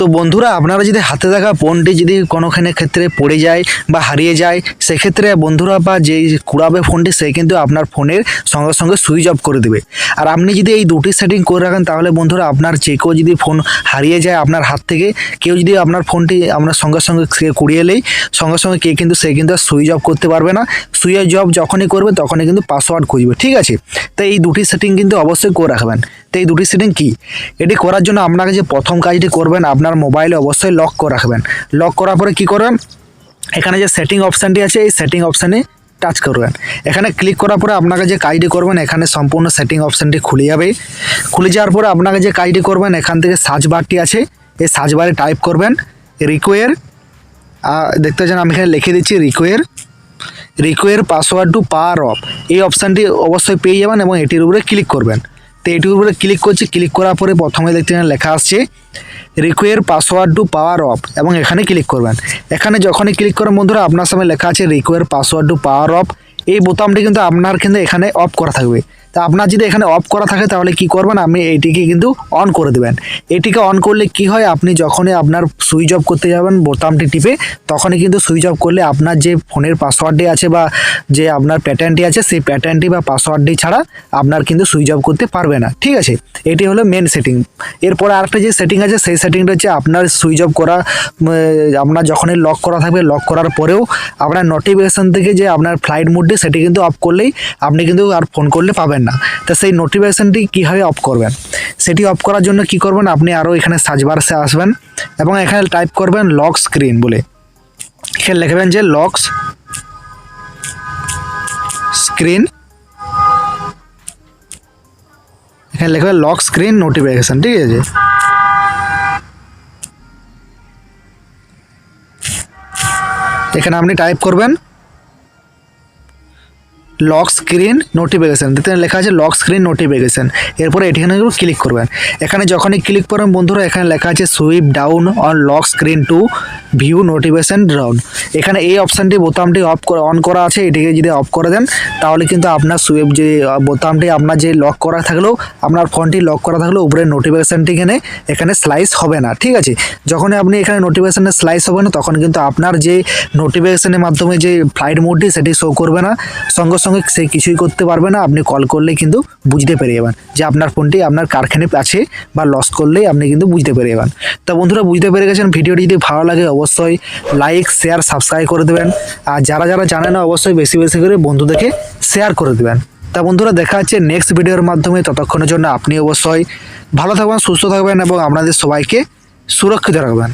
তো বন্ধুরা, আপনারা যদি হাতে থাকা ফোনটি যদি কোনোখানে ক্ষেত্রে পড়ে যায় বা হারিয়ে যায়, সেক্ষেত্রে বন্ধুরা বা যেই কুড়াবে ফোনটি, সে কিন্তু আপনার ফোনের সঙ্গে সঙ্গে সুইচ অফ করে দেবে। আর আপনি যদি এই দুটি সেটিং করে রাখেন, তাহলে বন্ধুরা আপনার যে কেউ যদি ফোন হারিয়ে যায় আপনার হাত থেকে, কেউ যদি আপনার ফোনটি আপনার সঙ্গে সঙ্গে কুড়িয়ে এলেই সঙ্গে সঙ্গে কে কিন্তু, সে কিন্তু আর সুইচ অফ করতে পারবে না। সুইচ অফ যখনই করবে, তখনই কিন্তু পাসওয়ার্ড খুঁজবে, ঠিক আছে? তো এই দুটি সেটিং কিন্তু অবশ্যই করে রাখবেন। তো এই দুটি সেটিং কি? এটি করার জন্য আপনাকে যে প্রথম কাজটি করবেন আপনার মোবাইলে অবশ্যই লক করে রাখবেন। লক করার পরে কি করবেন? এখানে যে সেটিং অপশানটি আছে, এই সেটিং অপশানে টাচ করবেন। এখানে ক্লিক করার পরে আপনাকে যে কাজটি করবেন, এখানে সম্পূর্ণ সেটিং অপশানটি খুলে যাবে। খুলে যাওয়ার পরে আপনাকে যে কাজটি করবেন, এখান থেকে সার্চ বারটি আছে। এই সার্চ বারে টাইপ করবেন রিকোয়ার দেখতে পাচ্ছেন, আমি এখানে লিখে দিচ্ছি require require password to power off এই অপশানটি অবশ্যই পেয়ে যাবেন এবং এটির উপরে ক্লিক করবেন। তো এটির উপরে ক্লিক করছি ক্লিক করার পরে প্রথমে দেখতে লেখা আসছে require password to power off এবং এখানে ক্লিক করবেন। এখানে যখনই ক্লিক করার বন্ধুরা, আপনার সামনে লেখা আছে require password to power off এই বোতামটি কিন্তু আপনার কিন্তু এখানে অফ করা থাকবে। তা আপনার যদি এখানে অফ করা থাকে, তাহলে কি করবেন? আপনি এইটিকে কিন্তু অন করে দেবেন। এটিকে অন করলে কি হয়? আপনি যখনই আপনার সুইচ অফ করতে যাবেন, বোতামটি টিপে, তখনই কিন্তু সুইচ অফ করলে আপনার যে ফোনের পাসওয়ার্ডটি আছে বা যে আপনার প্যাটার্নটি আছে, সেই প্যাটার্নটি বা পাসওয়ার্ডটি ছাড়া আপনার কিন্তু সুইচ অফ করতে পারবে না। ঠিক আছে? এটি হলো মেন সেটিং এরপরে আরেকটা যে সেটিং আছে, সেই সেটিংটা হচ্ছে আপনার সুইচ অফ করা আপনার যখনই লক করা থাকবে লক করার পরেও আপনার নোটিফিকেশান থেকে যে আপনার ফ্লাইট মোডটি সেটি কিন্তু অফ করলেই আপনি কিন্তু আর ফোন করলে পাবেন না। তো সেই নোটিফিকেশানটি কীভাবে অফ করবেন? সেটি অফ করার জন্য কি করবেন? আপনি আরও এখানে সার্চ বারসে আসবেন এবং এখানে টাইপ করবেন লক স্ক্রিন বলে। এখানে লিখবেন যে লকস স্ক্রিন এখানে লিখবেন লক স্ক্রিন নোটিফিকেশান ঠিক আছে? এখানে আপনি টাইপ করবেন লক স্ক্রিন নোটিফিকেশান দেখতে লেখা আছে লক স্ক্রিন নোটিফিকেশান এরপরে এখানে ক্লিক করবেন। এখানে যখনই ক্লিক করবেন বন্ধুরা, এখানে লেখা আছে swipe down on lock screen to view notification down এখানে এই অপশানটি বোতামটি অফ অন করা আছে। এটিকে যদি অফ করে দেন, তাহলে কিন্তু আপনার সুইপ যে বোতামটি আপনার যে লক করা থাকলেও আপনার ফোনটি লক করা থাকলেও উপরে নোটিফিকেশানটি এখানে এখানে স্লাইস হবে না, ঠিক আছে? যখনই আপনি এখানে নোটিফিকেশানে স্লাইস হবে না, তখন কিন্তু আপনার যে নোটিফিকেশানের মাধ্যমে যে ফ্লাইট মোডটি সেটি শো করবে না। সঙ্গে সঙ্গে সে কিছুই করতে পারবে না, আপনি কল করলে কিন্তু বুঝতে পেরে যাবেন যে আপনার ফোনটি আপনার কারখানে আছে বা লস করলেই আপনি কিন্তু বুঝতে পেরে যাবেন। তা বন্ধুরা, বুঝতে পেরে গেছেন? ভিডিওটি যদি ভালো লাগে অবশ্যই লাইক শেয়ার সাবস্ক্রাইব করে দেবেন। আর যারা যারা জানে না, অবশ্যই বেশি বেশি করে বন্ধুদেরকে শেয়ার করে দেবেন। তা বন্ধুরা, দেখা হচ্ছে নেক্সট ভিডিওর মাধ্যমে। ততক্ষণের জন্য আপনি অবশ্যই ভালো থাকবেন, সুস্থ থাকবেন এবং আপনাদের সবাইকে সুরক্ষিত রাখবেন।